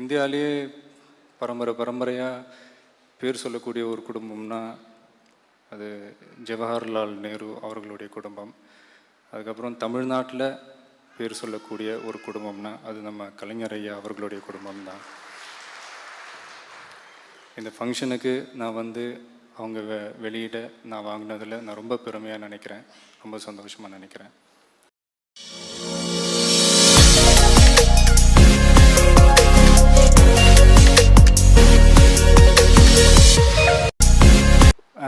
இந்தியாவிலேயே பரம்பரை பரம்பரையாக பேர் சொல்லக்கூடிய ஒரு குடும்பம்னா அது ஜவஹர்லால் நேரு அவர்களுடைய குடும்பம். அதுக்கப்புறம் தமிழ்நாட்டில் பேர் சொல்லக்கூடிய ஒரு குடும்பம்னா அது நம்ம கலைஞர் ஐயா அவர்களுடைய குடும்பம் தான் இந்த ஃபங்க்ஷனுக்கு நான் வந்து அவங்க வெ வெளியிட நான் வாங்கினதில் நான் ரொம்ப பெருமையாக நினைக்கிறேன். ரொம்ப சந்தோஷமாக நினைக்கிறேன்.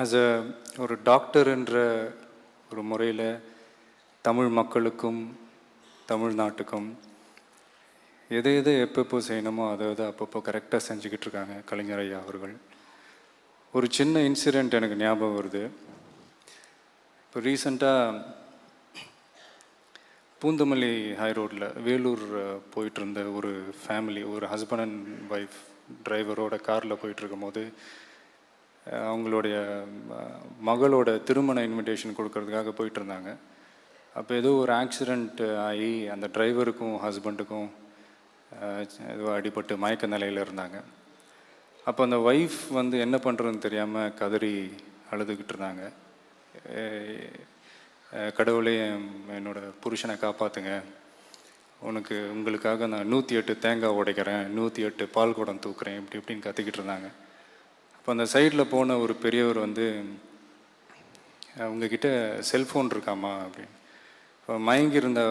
ஆஸ் அ ஒரு டாக்டர்ன்ற ஒரு முறையில் தமிழ் மக்களுக்கும் தமிழ்நாட்டுக்கும் எது எது எப்பப்போ செய்யணுமோ அதை அதை அப்பப்போ கரெக்டாக செஞ்சுக்கிட்டு இருக்காங்க கலைஞர் ஐயா அவர்கள். ஒரு சின்ன இன்சிடெண்ட் எனக்கு ஞாபகம் வருது. இப்போ ரீசண்டாக பூந்தமல்லி ஹை ரோட்டில் வேலூர் போயிட்டுருந்த போயிட்டு இருந்த ஒரு ஃபேமிலி ஒரு ஹஸ்பண்ட் அண்ட் ஒய்ஃப் டிரைவரோட காரில் போயிட்டு இருக்கும்போது அவங்களுடைய மகளோட திருமண இன்விடேஷன் கொடுக்கறதுக்காக போயிட்டுருந்தாங்க. அப்போ ஏதோ ஒரு ஆக்சிடெண்ட் ஆகி அந்த டிரைவருக்கும் ஹஸ்பண்டுக்கும் ஏதோ அடிபட்டு மயக்க நிலையில் இருந்தாங்க. அப்போ அந்த ஒய்ஃப் வந்து என்ன பண்ணுறதுன்னு தெரியாமல் கதறி அழுதுகிட்டு இருந்தாங்க. கடவுளே என்னோடய என்னோட புருஷனை காப்பாற்றுங்க உனக்கு உங்களுக்காக நான் நூற்றி எட்டு தேங்காய் உடைக்கிறேன் நூற்றி எட்டு பால் குடம் தூக்குறேன் இப்படி இப்படின்னு கத்திக்கிட்டு இருந்தாங்க. இப்போ அந்த சைடில் போன ஒரு பெரியவர் வந்து "அஹ் உங்ககிட்ட செல்ஃபோன் இருக்காமா அப்படின்னு. இப்போ மயங்கி இருந்த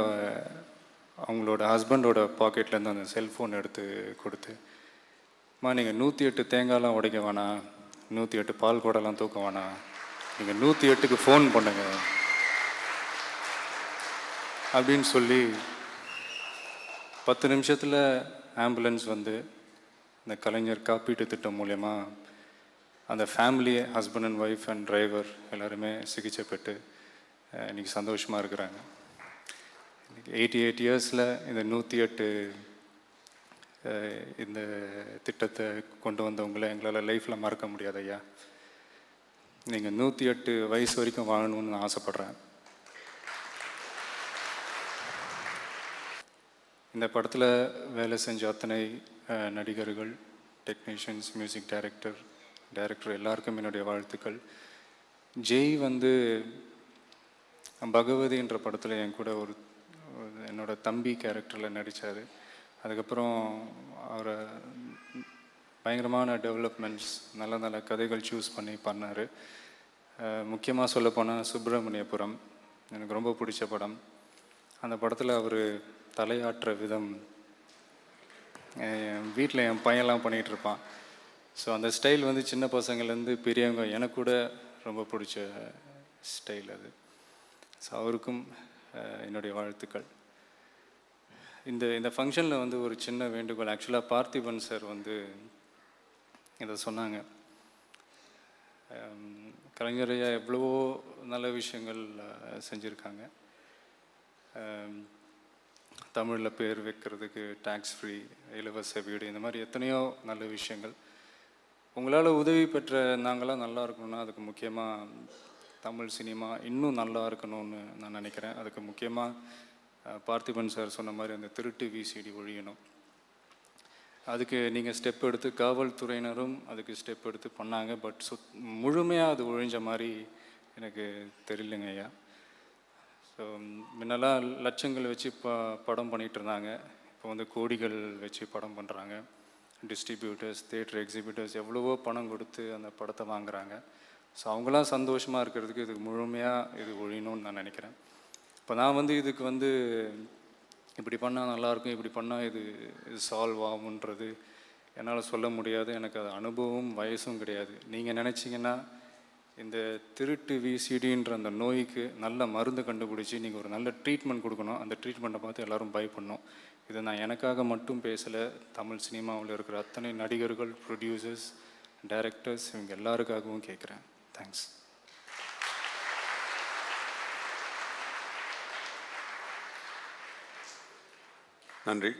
அவங்களோட ஹஸ்பண்டோட பாக்கெட்லேருந்து அந்த செல்ஃபோன் எடுத்து கொடுத்து அம்மா நீங்கள் நூற்றி எட்டு தேங்காய்லாம் உடைக்க வேணாம். நூற்றி எட்டு பால் குடம்லாம் தூக்க வேணாம். நீங்கள் நூற்றி எட்டுக்கு ஃபோன் பண்ணுங்க. அப்படின்னு சொல்லி பத்து நிமிஷத்தில் ஆம்புலன்ஸ் வந்து இந்த கலைஞர் காப்பீட்டு திட்டம் மூலயமா அந்த family husband and wife and driver எல்லாருமே சிகிச்சை பெற்று இன்றைக்கி இன்னைக்கு சந்தோஷமாக இருக்கிறாங்க. இன்றைக்கி எயிட்டி எயிட் இயர்ஸில் இந்த நூற்றி எட்டு இந்த திட்டத்தை கொண்டு வந்தவங்கள எங்களால் லைஃப்பில் மறக்க முடியாது ஐயா. நீங்கள் நூற்றி எட்டு வயசு வரைக்கும் வாழணும்னு நான் ஆசைப்பட்றேன். இந்த படத்தில் வேலை செஞ்ச அத்தனை நடிகர்கள் டெக்னீஷியன்ஸ் மியூசிக் டைரக்டர் டைரக்டர் எல்லாருக்கும் என்னுடைய வாழ்த்துக்கள். ஜெய் வந்து பகவதின்ற படத்தில் என் கூட ஒரு என்னோட தம்பி கேரக்டரில் நடித்தார் அதுக்கப்புறம் அவரை பயங்கரமான டெவலப்மெண்ட்ஸ் நல்ல நல்ல கதைகள் சூஸ் பண்ணி பண்ணார். முக்கியமாக சொல்லப்போனால் சுப்பிரமணியபுரம். எனக்கு ரொம்ப பிடிச்ச படம். அந்த படத்தில் அவர் தலையாற்ற விதம் என் வீட்டில் என் பையன்லாம் பண்ணிகிட்டு இருப்பான். ஸோ அந்த ஸ்டைல் வந்து சின்ன பசங்கள்லேருந்து பெரியவங்க எனக்கு கூட ரொம்ப பிடிச்ச ஸ்டைல் அது. ஸோ அவருக்கும் என்னுடைய வாழ்த்துக்கள். இந்த இந்த ஃபங்க்ஷனில் வந்து ஒரு சின்ன வேண்டுகோள். ஆக்சுவலாக பார்த்திபன் சார் வந்து இதை சொன்னாங்க. கலைஞரையாக எவ்வளவோ நல்ல விஷயங்கள் செஞ்சுருக்காங்க. தமிழில் பேர் வைக்கிறதுக்கு டேக்ஸ் ஃப்ரீ இலவச வீடு இந்த மாதிரி எத்தனையோ நல்ல விஷயங்கள். உங்களால் உதவி பெற்ற நாங்களாம் நல்லா இருக்கணும்னா அதுக்கு முக்கியமாக தமிழ் சினிமா இன்னும் நல்லா இருக்கணும்னு நான் நினைக்கிறேன். அதுக்கு முக்கியமாக பார்த்திபன் சார் சொன்ன மாதிரி அந்த திருட்டு விசிடி ஒழியணும். அதுக்கு நீங்கள் ஸ்டெப் எடுத்து காவல்துறையினரும் அதுக்கு ஸ்டெப் எடுத்து பண்ணாங்க. பட் சுத் முழுமையாக அது ஒழிஞ்ச மாதிரி எனக்கு தெரியலங்க ஐயா. ஸோ முன்னெல்லாம் லட்சங்கள் வச்சு ப படம் பண்ணிகிட்டு இருந்தாங்க. இப்போ வந்து கோடிகள் வச்சு படம் பண்ணுறாங்க டிஸ்ட்ரிபியூட்டர்ஸ் தேட்டர் எக்ஸிபியூட்டர்ஸ் எவ்வளவோ பணம் கொடுத்து அந்த படத்தை வாங்குறாங்க. ஸோ அவங்களாம் சந்தோஷமாக இருக்கிறதுக்கு இதுக்கு முழுமையாக இது ஒழியணும்னு நான் நினைக்கிறேன். இப்போ நான் வந்து இதுக்கு வந்து இப்படி பண்ணால் நல்லாயிருக்கும் இப்படி பண்ணால் இது இது சால்வ் ஆகுன்றது என்னால் சொல்ல முடியாது. எனக்கு அது அனுபவம் வயசும் கிடையாது. நீங்கள் நினச்சிங்கன்னா இந்த திருட்டு விசிடின்ற அந்த நோய்க்கு நல்ல மருந்து கண்டுபிடிச்சி நீங்கள் ஒரு நல்ல ட்ரீட்மெண்ட் கொடுக்கணும். அந்த ட்ரீட்மெண்ட்டை பார்த்து எல்லாரும் பயப்படணும். இதை நான் எனக்காக மட்டும் பேசலை. தமிழ் சினிமாவில் இருக்கிற அத்தனை நடிகர்கள் ப்ரொடியூசர்ஸ் டைரக்டர்ஸ் இவங்க எல்லாருக்காகவும் கேட்குறேன். தேங்க்ஸ் நன்றி.